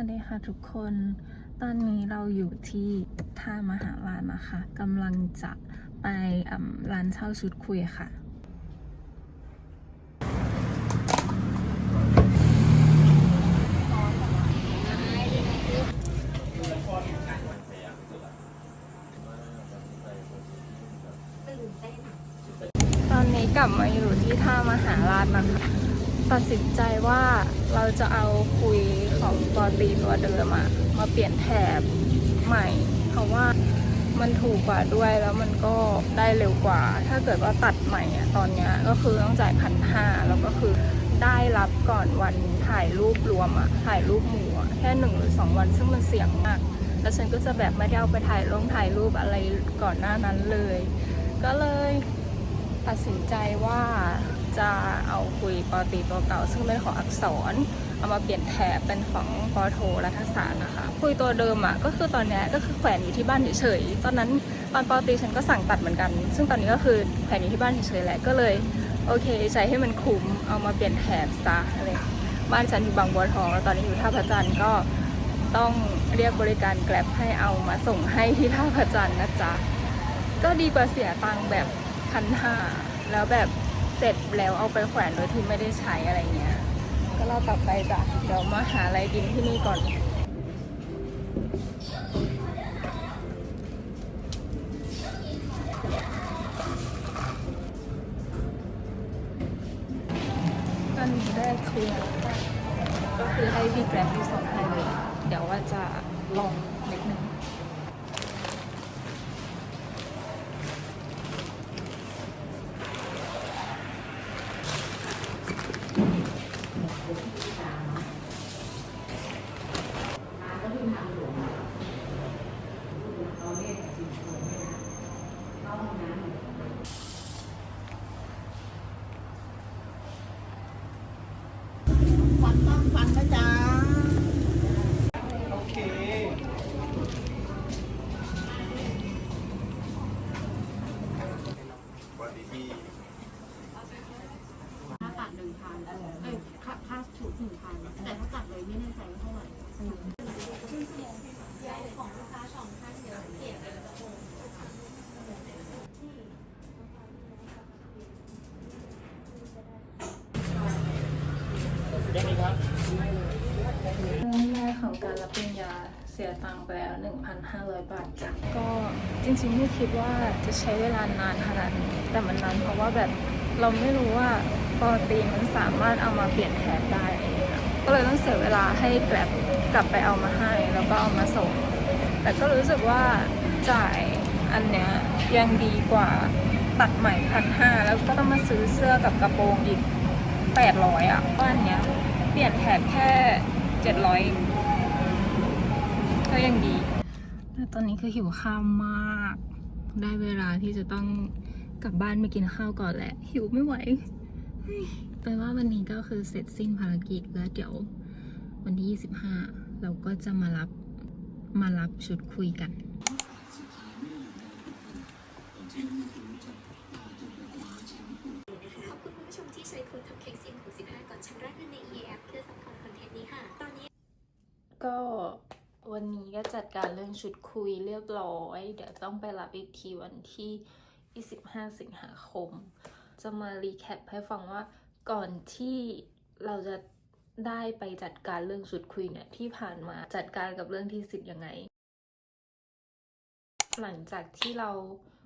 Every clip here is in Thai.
วัสดีค่ะทุกคน ตอนนี้เราอยู่ที่ท่ามหาลานนะคะกำลังจะไปร้านเช่าชุดคุยค่ะ ตอนนี้กลับมาอยู่ที่ท่ามหาราชนะคะ ตัดสินใจว่าเราจะเอาคุย ของปอตีตัวเดิมอะมาเปลี่ยนแถบใหม่ เพราะว่ามันถูกกว่าด้วยแล้วมันก็ได้เร็วกว่า ถ้าเกิดว่าตัดใหม่อะตอนนี้ก็คือต้องจ่ายพันห้าแล้วก็คือได้รับก่อนวันถ่ายรูปรวมอะถ่ายรูปหมู่แค่หนึ่งหรือสองวัน ซึ่งมันเสี่ยงมาก แล้วฉันก็จะแบบไม่ได้เอาไปถ่ายลงถ่ายรูปอะไรก่อนหน้านั้นเลย ก็เลยตัดสินใจว่าจะเอาคุยปอตีตัวเก่า ซึ่งเป็นของอักษร เอามาเปลี่ยนแถบเป็นของปอโทรัฐศาสตร์นะคะ คุยตัวเดิมอะก็คือตอนนี้ก็คือแขวนอยู่ที่บ้านเฉยๆตอนนั้นตอนปอตีฉันก็สั่งตัดเหมือนกัน ซึ่งตอนนี้ก็คือแขวนอยู่ที่บ้านเฉยๆแหละก็เลยโอเคใช้ให้มันคุ้มเอามาเปลี่ยนแถบซะอะไรบ้านฉันอยู่บางบัวทองแล้วตอนนี้อยู่ท่าพระจันทร์ก็ต้องเรียกบริการแกร็บให้เอามาส่งให้ที่ท่าพระจันทร์นะจ๊ะก็ดีกว่าเสียตังค์แบบพันห้าแล้วแบบเสร็จแล้วเอาไปแขวนโดยที่ไม่ได้ใช้อะไรเงี้ย ก็เรากลับไปจ้ะเดี๋ยวมาหาอะไรกินที่นี่ก่อนตอนนี้ได้เคลียร์ก็คือให้พี่แกร็บที่ส่งให้เลย เดี๋ยวว่าจะลองนิดนึง ฟันต้องฟันนะจ๊ะ รรับปริญญาเสียตังค์ไปแล้ว 1,500 บาทจ้ะก็จริงๆไม่คิดว่าจะใช้เวลานานขนาดนี้แต่มันนานเพราะว่าแบบเราไม่รู้ว่าปอตีนมันสามารถเอามาเปลี่ยนแทนได้เองก็เลยต้องเสียเวลาให้แกร็บกลับไปเอามาให้แล้วก็เอามาส่ง แต่ก็รู้สึกว่าจ่ายอันเนี้ยยังดีกว่าตัดใหม่พันห้าแล้วก็ต้องมาซื้อเสื้อกับกระโปรงอีกแปดร้อยอะบ้านเนี้ยเปลี่ยนแถบแค่เจ็ดร้อย ก็ยังดี แต่ตอนนี้คือหิวข้าวมาก ได้เวลาที่จะต้องกลับบ้านไปกินข้าวก่อนแหละ หิวไม่ไหวเฮ้ยแปลว่าวันนี้ก็คือเสร็จสิ้นภารกิจแล้วเดี๋ยววันที่ 25 เราก็จะมารับมารับชุดคุยกันขอบคุณผู้ชมที่ใช้โค้ดทำเค้กเสียงถึง15ก่อนชำระเงินใน EAP เพื่อสัมผัสคอนเทนต์นี้ค่ะ ตอนนี้ก็ วันนี้ก็จัดการเรื่องชุดคุยเรียบร้อย เดี๋ยวต้องไปรับอีกทีวันที่ 25 สิงหาคม จะมารีแคปให้ฟังว่าก่อนที่เราจะได้ไปจัดการเรื่องชุดคุยเนี่ยที่ผ่านมาจัดการกับเรื่องที่สิทธิ์ยังไง หลังจากที่เรา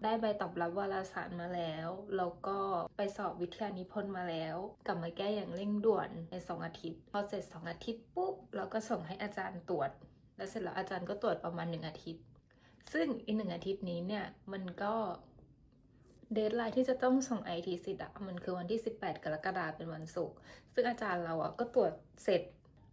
ได้ใบตอบรับวารสารมาแล้ว แล้วก็ไปสอบวิทยานิพนธ์มาแล้ว กลับมาแก้อย่างเร่งด่วนใน 2 อาทิตย์ พอเสร็จ 2 อาทิตย์ปุ๊บ เราก็ส่งให้อาจารย์ตรวจ แล้วเสร็จแล้วอาจารย์ก็ตรวจประมาณ1อาทิตย์ ซึ่งอีกหนึ่งอาทิตย์นี้เนี่ยมันก็เดทไลน์ที่จะต้องส่งไอทีสิทธิ์อะมันคือวันที่ 18 กรกฎาคมเป็นวันศุกร์ซึ่งอาจารย์เราอะก็ตรวจเสร็จ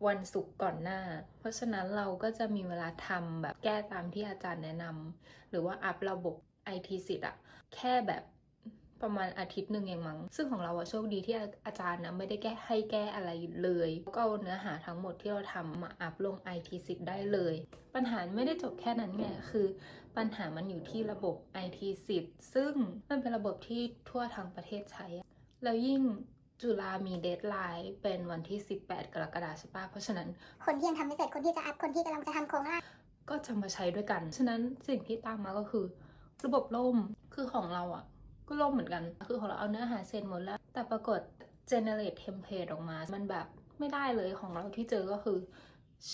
วันศุกร์ก่อนหน้า เพราะฉะนั้นเราก็จะมีเวลาทำแบบแก้ตามที่อาจารย์แนะนำหรือว่าอัพระบบ IT สิทธิ์อะแค่แบบ ประมาณอาทิตย์หนึ่งเองมั้ง ซึ่งของเราอะโชคดีที่อาจารย์นะไม่ได้แก้ให้แก้อะไรเลย ก็เอาเนื้อหาทั้งหมดที่เราทำมาอัพลง IT สิทธิ์ได้เลย ปัญหาไม่ได้จบแค่นั้นไงคือปัญหามันอยู่ที่ระบบ IT สิทธิ์ซึ่งมันเป็นระบบที่ทั่วทั้งประเทศใช้อะแล้วยิ่งจุฬามีเดทไลน์เป็นวันที่ 18 กรกฎาคมใช่ปะเพราะฉะนั้น คนที่ยังทำไม่เสร็จ คนที่จะอัพ คนที่กำลังจะทำโครงหน้าก็จะมาใช้ด้วยกัน ฉะนั้นสิ่งที่ตามมาก็คือ ระบบล่ม คือของเราอะ่ะ ก็ล่มเหมือนกัน คือของเราเอาเนื้อหาเซนหมดแล้ว แต่ปรากฏ generate template ออกมา มันแบบไม่ได้เลยของเราที่เจอก็คือ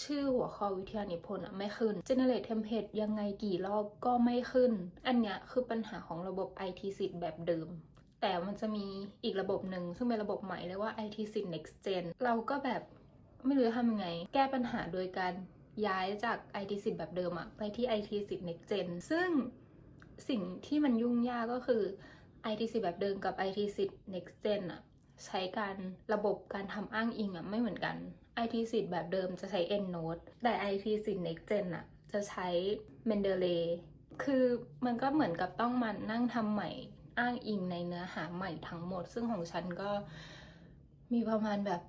ชื่อหัวข้อวิทยานิพนธ์อะไม่ขึ้น generate template ยังไงกี่รอบก็ไม่ขึ้น อันเนี้ยคือปัญหาของระบบ IT s i t แบบเดิม แต่มันจะมีอีกระบบหนึ่งซึ่งเป็นระบบใหม่เรียกว่า IT s i t Next Gen เราก็แบบไม่รู้จะทำยังไง แก้ปัญหาโดยการย้ายจาก IT s i t แบบเดิมอะไปที่ IT s i t Next Gen ซึ่งสิ่งที่มันยุ่งยากก็คือ IT s i t แบบเดิมกับ IT s i t Next Gen อะใช้การระบบการทำอ้างอิงอะไม่เหมือนกัน IT s i t แบบเดิมจะใช้ EndNote แต่ IT s i t Next Gen อะจะใช้ Mendeley คือมันก็เหมือนกับต้องมานั่งทำใหม่อ้างอิงในเนื้อหาใหม่ทั้งหมด ซึ่งของฉันก็มีประมาณแบบ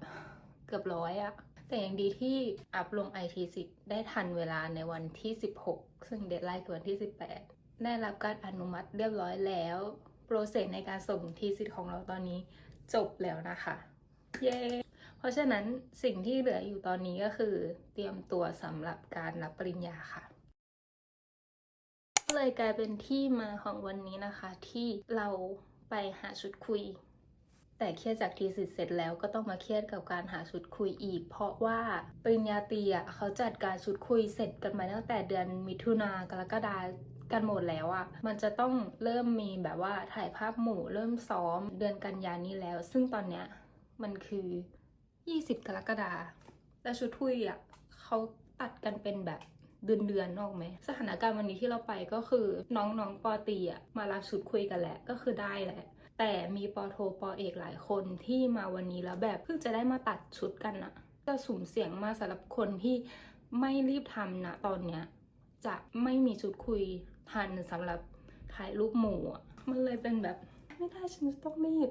เกือบร้อยอะแต่อย่างดีที่อัพลง IT 10ได้ทันเวลาในวันที่ 16 ซึ่งเดทไลน์คือวันที่ 18 ได้รับการอนุมัติเรียบร้อยแล้ว รเซสในการส่งทีสิทธิ์ของเราตอนนี้จบแล้วนะคะ เย้ เพราะฉะนั้นสิ่งที่เหลืออยู่ตอนนี้ก็คือ เตรียมตัวสำหรับการรับปริญญาค่ะเลยกลายเป็นที่มาของวันนี้นะคะ ที่เราไปหาชุดคุย แต่เครียดจากทีสิทธิ์เสร็จแล้วก็ต้องมาเครียดกับการหาชุดคุยอีก เพราะว่าปริญญาตรีอะเขาจัดการชุดคุยเสร็จกันมาตั้งแต่เดือนมิถุนากรกฎา กันหมดแล้วอะ่ะมันจะต้องเริ่มมีแบบว่าถ่ายภาพหมู่เริ่มซ้อมเดือนกันยานี้แล้ว ซึ่งตอนเนี้ยมันคือ 20 กรกฎาแล้วชุดคุยอะเขาตัดกันเป็นแบบเดือนเดือนนอกไหม สถานการณ์วันนี้ที่เราไปก็คือน้องน้องปอตีอะมารับชุดคุยกันแหละก็คือได้แหละ แต่มีปอโทปอเอกหลายคนที่มาวันนี้แล้วแบบเพิ่งจะได้มาตัดชุดกันอะจะสุ่มเสี่ยงมาสำหรับคนที่ไม่รีบทำนะตอนเนี้ย จะไม่มีชุดคุยทันสำหรับถ่ายรูปหมู่มันเลยเป็นแบบไม่ได้ฉันจะต้องรีบ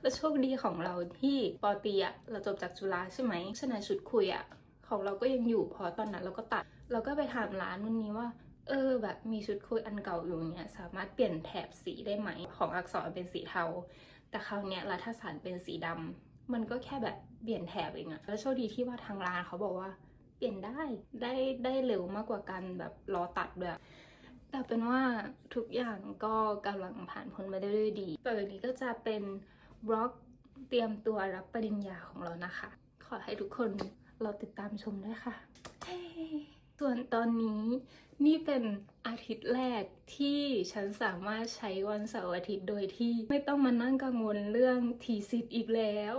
แล้วโชคดีของเราที่ปอตีอะเราจบจากจุฬาใช่ไหมฉะนั้นชุดคุยอะของเราก็ยังอยู่พอตอนนั้นเราก็ตัด เราก็ไปถามร้านวันนี้ว่า เออแบบมีชุดคุยอันเก่าอยู่เนี่ย สามารถเปลี่ยนแถบสีได้ไหม ของอักษรเป็นสีเทา แต่คราวเนี้ยรัฐศาสตร์เป็นสีดำมันก็แค่แบบเปลี่ยนแถบเองอะแล้วโชคดีที่ว่าทางร้านเขาบอกว่า เปลี่ยนได้ได้ได้เร็วมากกว่าการแบบรอตัดด้วยแต่เป็นว่าทุกอย่างก็กำลังผ่านพ้นมาได้ด้วยดีต่อจากนี้ก็จะเป็นบล็อกเตรียมตัวรับปริญญาของเรานะคะ ขอให้ทุกคนเราติดตามชมด้วยค่ะ ส่วนตอนนี้นี่เป็นอาทิตย์แรกที่ฉันสามารถใช้วันเสาร์อาทิตย์โดยที่ไม่ต้องมานั่งกังวลเรื่องทีสิทธ์อีกแล้ว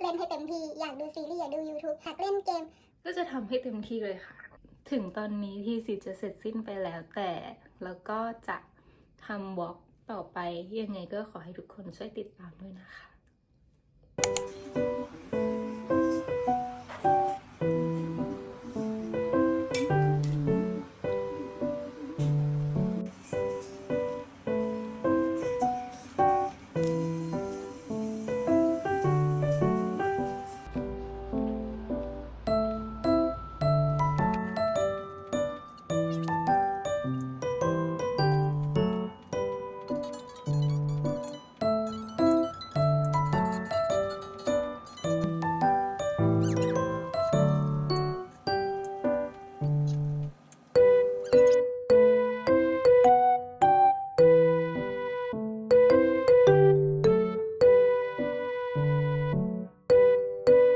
เล่นให้เต็มที่อยากดูซีรีส์อยากดู YouTube อยากเล่นเกม ก็จะทำให้เต็มที่เลยค่ะ ถึงตอนนี้ที่สิจะเสร็จสิ้นไปแล้วแต่แล้วก็จะทำบล็อกต่อไปยังไงก็ขอให้ทุกคนช่วยติดตามด้วยนะคะ